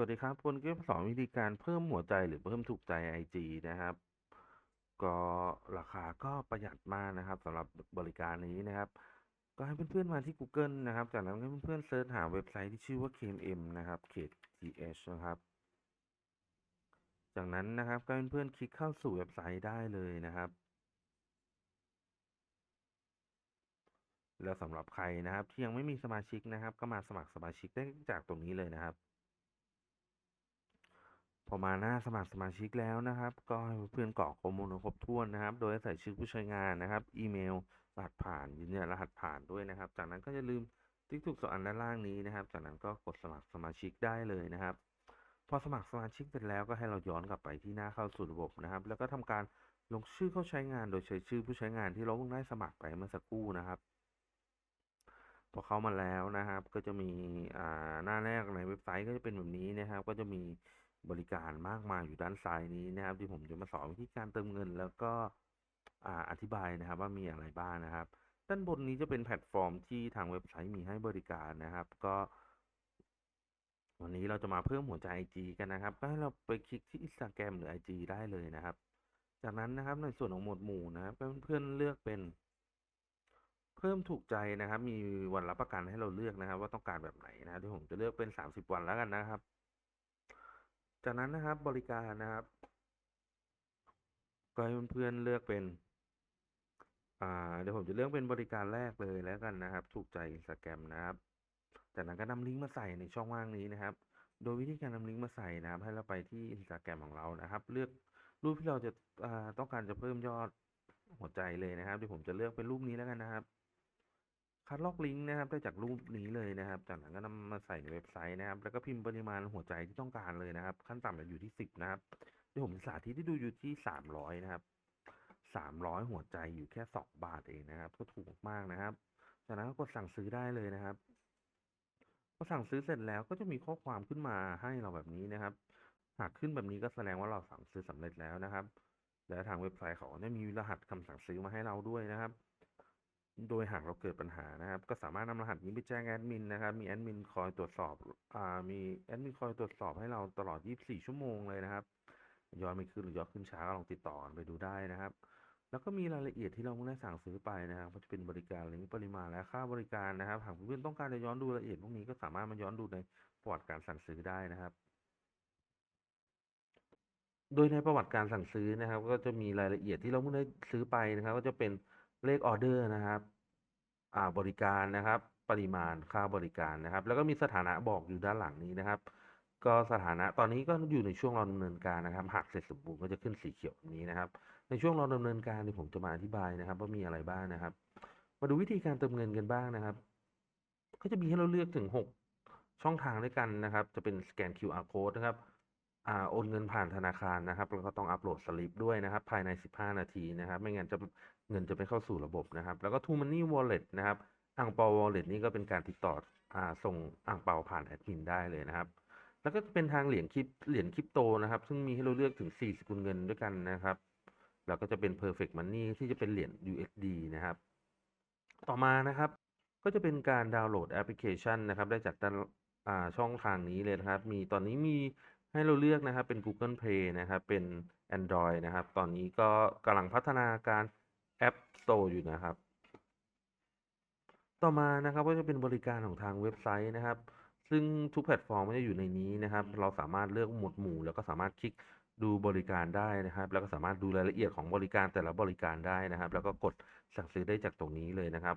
วัสดีครับวันนี้ก็สอนวิธีการเพิ่มหัวใจหรือเพิ่มถูกใจ IG นะครับ ก็ราคาก็ประหยัดมากนะครับสำหรับบริการนี้นะครับ ก็ให้เพื่อนๆมาที่ Google นะครับ จากนั้นให้เพื่อนๆเซิร์ชหาเว็บไซต์ที่ชื่อว่า KMM นะครับเขต th นะครับ จากนั้นนะครับก็ให้เพื่อนๆคลิกเข้าสู่เว็บไซต์ได้เลยนะครับ แล้วสำหรับใครนะครับที่ยังไม่มีสมาชิกนะครับ ก็มาสมัครสมาชิกได้จากตรงนี้เลยนะครับ พอมาหน้าสมัครสมาชิกแล้วนะครับ ก็ให้เพื่อนกรอกข้อมูลครบถ้วนนะครับ โดยใส่ชื่อผู้ใช้งานนะครับ อีเมล รหัสผ่านยืนยันรหัสผ่านด้วยนะครับ จากนั้นก็อย่าลืมติ๊กถูกสองอันด้านล่างนี้นะครับ จากนั้นก็กดสมัครสมาชิกได้เลยนะครับ พอสมัครสมาชิกเสร็จแล้วก็ให้เราย้อนกลับไปที่หน้าเข้าสู่ระบบนะครับ แล้วก็ทำการลงชื่อเข้าใช้งานโดยใช้ชื่อผู้ใช้งานที่เราเพิ่งได้สมัครไปเมื่อสักครู่นะครับพอเข้ามาแล้วนะครับ ก็จะมีหน้าแรกในเว็บไซต์ก็จะเป็นแบบนี้นะครับ ก็จะมี บริการมากมายอยู่ด้านซ้ายนี้นะครับ ที่ผมจะมาสอนวิธีการเติมเงิน แล้วก็ออธิบายนะครับว่ามีอะไรบ้างนะครับ ด้านบนนี้จะเป็นแพลตฟอร์มที่ทางเว็บไซต์มีให้บริการนะครับ ก็ วันนี้เราจะมาเพิ่มหัวใจ IG กันนะครับ ก็ให้เราไปคลิกที่ Instagram หรือ IG ได้เลยนะครับ จากนั้นนะครับในส่วนของหมวดหมู่นะครับเพื่อนๆเลือกเป็นเพิ่มถูกใจนะครับ มีวันรับประกันให้เราเลือกนะครับ ว่าต้องการแบบไหนนะที่ผมจะเลือกเป็นสามสิบวันแล้วกันนะครับ จากนั้นนะครับบริการนะครับ ก็ให้เพื่อนๆเลือกเป็น อ่า เดี๋ยวผมจะเลือกเป็นบริการแรกเลยแล้วกันนะครับ ถูกใจ Instagram นะครับ จากนั้นก็นำลิงก์มาใส่ในช่องว่างนี้นะครับ โดยวิธีการนำลิงก์มาใส่นะครับ ให้เราไปที่ Instagram ของเรานะครับ เลือกรูปที่เราจะอ่าต้องการจะเพิ่มยอดหัวใจเลยนะครับเดี๋ยวผมจะเลือกเป็นรูปนี้แล้วกันนะครับ คัดลอกลิงก์นะครับได้จากรูปนี้เลยนะครับ จากนั้นก็นำมาใส่ในเว็บไซต์นะครับ แล้วก็พิมพ์ปริมาณหัวใจที่ต้องการเลยนะครับ ขั้นต่ำจะอยู่ที่สิบนะครับเดี๋ยวผมสาธิตที่ดูอยู่ที่สามร้อยนะครับสามร้อยหัวใจอยู่แค่สองบาทเองนะครับ ก็ถูกมากนะครับ จากนั้นก็กดสั่งซื้อได้เลยนะครับพอสั่งซื้อเสร็จแล้วก็จะมีข้อความขึ้นมาให้เราแบบนี้นะครับ หากขึ้นแบบนี้ก็แสดงว่าเราสั่งซื้อสำเร็จแล้วนะครับ และทางเว็บไซต์เขาจะมีรหัสคำสั่งซื้อมาให้เราด้วยนะครับ โดยหากเราเกิดปัญหานะครับ ก็สามารถนำรหัสนี้ไปแจ้งแอดมินนะครับ มีแอดมินคอยตรวจสอบอ่ามีแอดมินคอยตรวจสอบให้เราตลอด 24 ชั่วโมงเลยนะครับ ย้อนไม่ขึ้นหรือย้อดขึ้นช้าก็ลองติดต่อไปดูได้นะครับ แล้วก็มีรายละเอียดที่เราเพิ่งได้สั่งซื้อไปนะครับก็จะเป็นบริการลิงก์ปริมาณและค่าบริการนะครับ หากเพื่อนๆต้องการจะย้อนดูรายละเอียดพวกนี้ก็สามารถมาย้อนดูในประวัติการสั่งซื้อได้นะครับโดยในประวัติการสั่งซื้อนะครับ ก็จะมีรายละเอียดที่เราเพิ่งได้ซื้อไปนะครับ ก็จะเป็น เลขออเดอร์นะครับบริการนะครับ ปริมาณค่าบริการนะครับ แล้วก็มีสถานะบอกอยู่ด้านหลังนี้นะครับ ก็สถานะตอนนี้ก็อยู่ในช่วงรอดำเนินการนะครับ หากเสร็จสมบูรณ์ก็จะขึ้นสีเขียวแบบนี้นะครับ ในช่วงรอดำเนินการเนี่ยผมจะมาอธิบายนะครับ ว่ามีอะไรบ้างนะครับ มาดูวิธีการเติมเงินกันบ้างนะครับ ก็จะมีให้เราเลือกถึงหกช่องทางด้วยกันนะครับ จะเป็นสแกน QR code นะครับ อ่าโอนเงินผ่านธนาคารนะครับแล้วก็ต้องอัปโหลดสลิปด้วยนะครับ ภายใน 15 นาทีนะครับ ไม่งั้นจะเงินจะไม่เข้าสู่ระบบนะครับ แล้วก็ True Money Wallet นะครับอ่างเปา Wallet นี่ก็เป็นการติดต่ออ่าส่งอ่างเปาผ่านแอดมินได้เลยนะครับ แล้วก็เป็นทางเหรียญคริปเหรียญคริปโตนะครับ ซึ่งมีให้เราเลือกถึง 4 สกุลเงินด้วยกันนะครับ แล้วก็จะเป็น perfect money ที่จะเป็นเหรียญ USD นะครับ ต่อมานะครับ ก็จะเป็นการดาวน์โหลดแอปพลิเคชันนะครับ ได้จากด้านอ่าช่องทางนี้เลยนะครับ มีตอนนี้มี ให้เราเลือกนะครับเป็น Google Play นะครับ เป็น Android นะครับ ตอนนี้ก็กำลังพัฒนาการ App Store อยู่นะครับ ต่อมานะครับก็จะเป็นบริการของทางเว็บไซต์นะครับ ซึ่งทุกแพลตฟอร์มก็จะอยู่ในนี้นะครับ เราสามารถเลือกหมวดหมู่ แล้วก็สามารถคลิกดูบริการได้นะครับ แล้วก็สามารถดูรายละเอียดของบริการแต่ละบริการได้นะครับ แล้วก็กดสั่งซื้อได้จากตรงนี้เลยนะครับ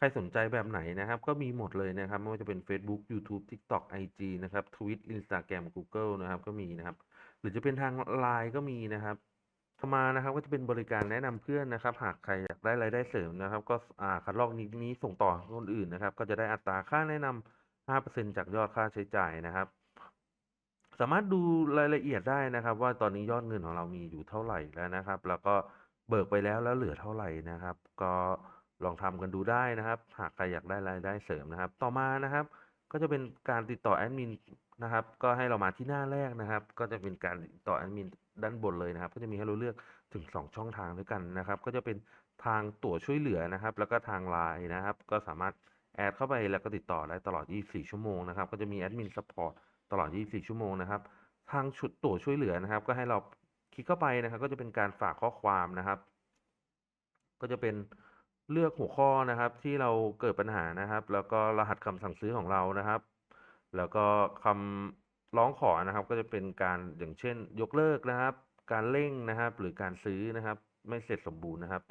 ใครสนใจแบบไหนนะครับ ก็มีหมดเลยนะครับ ไม่ว่าจะเป็น Facebook YouTube TikTok IG นะครับ Twitter Instagram Google นะครับ ก็มีนะครับ หรือจะเป็นทาง Line ก็มีนะครับต่อมานะครับก็จะเป็นบริการแนะนำเพื่อนนะครับ หากใครอยากได้รายได้เสริมนะครับ ก็อ่าคัดลอกนี้นี้ส่งต่อคนอื่นนะครับ ก็จะได้อัตราค่าแนะนำ5%จากยอดค่าใช้จ่ายนะครับ สามารถดูรายละเอียดได้นะครับ ว่าตอนนี้ยอดเงินของเรามีอยู่เท่าไหร่แล้วนะครับ แล้วก็เบิกไปแล้วแล้วเหลือเท่าไหร่นะครับ ก็ ลองทำกันดูได้นะครับ หากใครอยากได้รายได้เสริมนะครับ ต่อมานะครับ ก็จะเป็นการติดต่อแอดมินนะครับ ก็ให้เรามาที่หน้าแรกนะครับ ก็จะเป็นการติดต่อแอดมินด้านบนเลยนะครับ ก็จะมีให้เราเลือกถึง 2 ช่องทางด้วยกันนะครับ ก็จะเป็นทางตั๋วช่วยเหลือนะครับ แล้วก็ทางไลน์นะครับ ก็สามารถแอดเข้าไปแล้วก็ติดต่อได้ตลอด 24 ชั่วโมงนะครับ ก็จะมีแอดมินซัพพอร์ตตลอด 24 ชั่วโมงนะครับ ทางชุดตั๋วช่วยเหลือนะครับ ก็ให้เราคลิกเข้าไปนะครับ ก็จะเป็นการฝากข้อความนะครับ ก็จะเป็น เลือกหัวข้อนะครับที่เราเกิดปัญหานะครับ แล้วก็รหัสคำสั่งซื้อของเรานะครับ แล้วก็คำร้องขอนะครับ ก็จะเป็นการอย่างเช่น ยกเลิกนะครับ การเร่งนะครับ หรือการซื้อนะครับ ไม่เสร็จสมบูรณ์นะครับ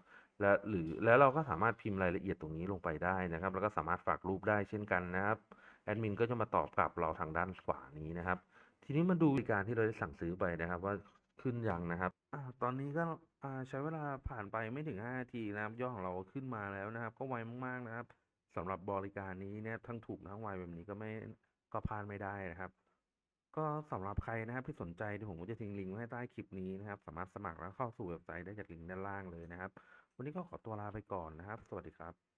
และหรือแล้วเราก็สามารถพิมพ์รายละเอียดตรงนี้ลงไปได้นะครับ แล้วก็สามารถฝากรูปได้เช่นกันนะครับแอดมินก็จะมาตอบกลับเราทางด้านขวานี้นะครับ ทีนี้มาดูบริการที่เราได้สั่งซื้อไปนะครับ ว่า ขึ้นอยังนะครับอ่าตอนนี้ก็อ่าใช้เวลาผ่านไปไม่ถึง5นาทีนะครับยอดของเราขึ้นมาแล้วนะครับ ก็ไวมากๆนะครับสำหรับบริการนี้เนี่ยทั้งถูกทั้งไวแบบนี้ก็ไม่ก็พลาดไม่ได้นะครับ ก็สำหรับใครนะครับที่สนใจเดี๋ยวผมก็จะทิ้งลิงก์ไว้ให้ใต้คลิปนี้นะครับ สามารถสมัครแล้วเข้าสู่เว็บไซต์ได้จากลิงก์ด้านล่างเลยนะครับ วันนี้ก็ขอตัวลาไปก่อนนะครับ สวัสดีครับ